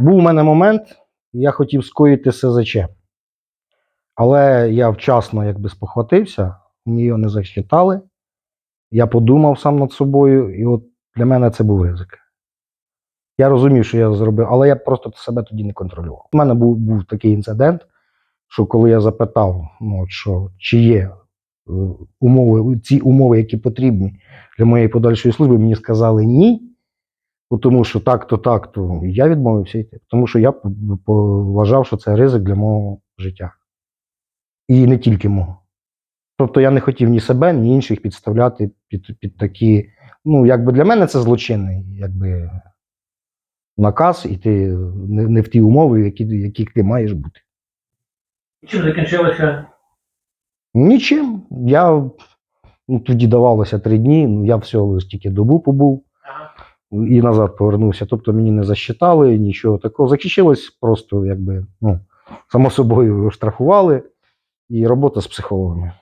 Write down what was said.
Був у мене момент, я хотів скоїти СЗЧ. Але я вчасно якби спохватився, мені його не засчитали. Я подумав сам над собою, і от для мене це був ризик. Я розумів, що я зробив, але я просто себе тоді не контролював. У мене був, був такий інцидент, що коли я запитав, ну, що, чи є е, умови, ці умови, які потрібні для моєї подальшої служби, мені сказали ні. Ну, Тому що так-то, так-то. Я відмовився йти, тому що я вважав, що це ризик для мого життя. І не тільки мого. Тобто я не хотів ні себе, ні інших підставляти під, під такі. Ну, якби для мене це злочинний якби, наказ, і ти не, не в ті умови, в які, яких ти маєш бути. Чим закінчилося? Нічим. Я ну, тоді давалося три дні, ну, я всього лише тільки добу побув. І назад повернувся. Тобто мені не засчитали нічого такого. Закінчилось просто, якби, ну, само собою штрафували і робота з психологами.